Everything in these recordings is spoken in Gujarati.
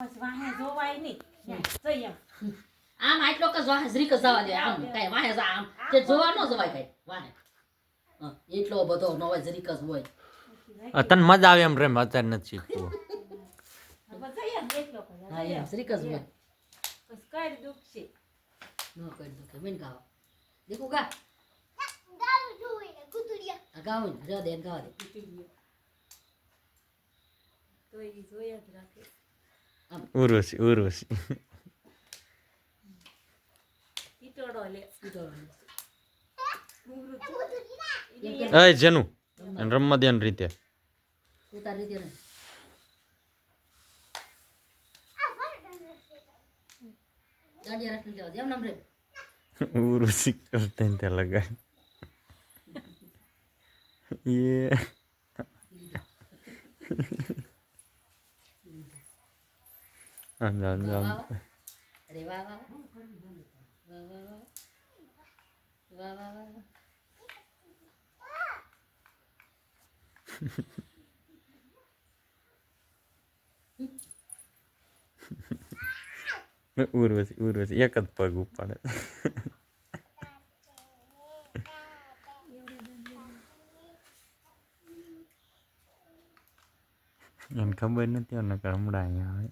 બસ વાહે જોવાય નહીં. જઈ આમ આટલો કે હાજરી કે જવા દે આમ. કઈ વાહે જા આમ. કે જોવા ન જવાય કઈ. વાહે. હા, એટલો બધો નો હોય જરીક જ હોય. તને મજા આવે એમ રેમ અત્યારે નથી શીખવું. હા એમ જરીક જ હોય. બસ કર દુખશે ન કરી દો કે મેન ગાવા. દેખો ગા. ગાવ ને જા દે ને ગાવા દે. તો એ જોયા જ રાખે. ઉર્વશી ઉર્વશી એ જેનું રમવા દેન રીતે ઉર્વશી કરતા લગાય Yeah. राम राम अरे वा वा वा वा वा वा वा वा उर्वशी उर्वशी एकच पग उपाडत nghe không bên nó tiêu là cả ông đài rồi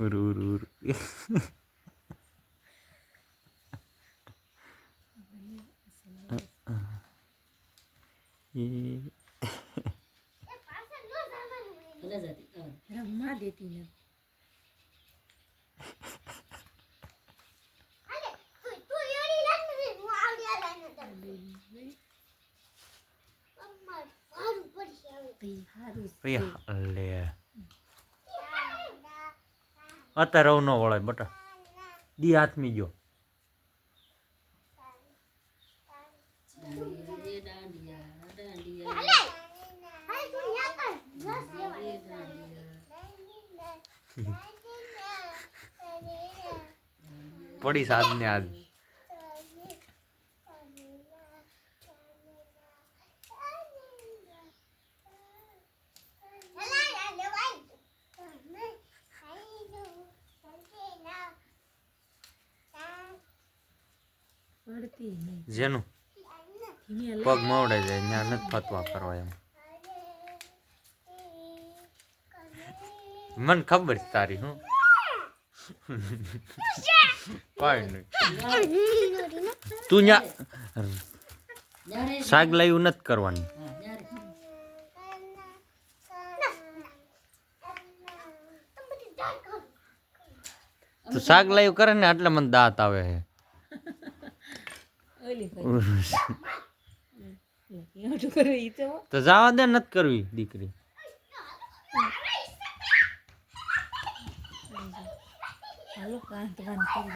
Uru uru uru. રમવા દેતી નથી ભઈ હારું છે. ભઈ લે અત્યારે રવ ન વળાય બટા દી હાથમી ગયો પડી સાદ ને આજ જેનું પગ મવડાઈ જાય ત્યાં નથી ફતવા કરવા એમ. મને ખબર છે તારી હું કઈ નહીં. તું ન્યા શાક લાવ્યું નથી કરવાનું. તું શાક લાવ્યું કરે ને એટલે મને દાંત આવે છે. તો. જવા દે નથી કરવી ઈ ลูกกางตะวันตก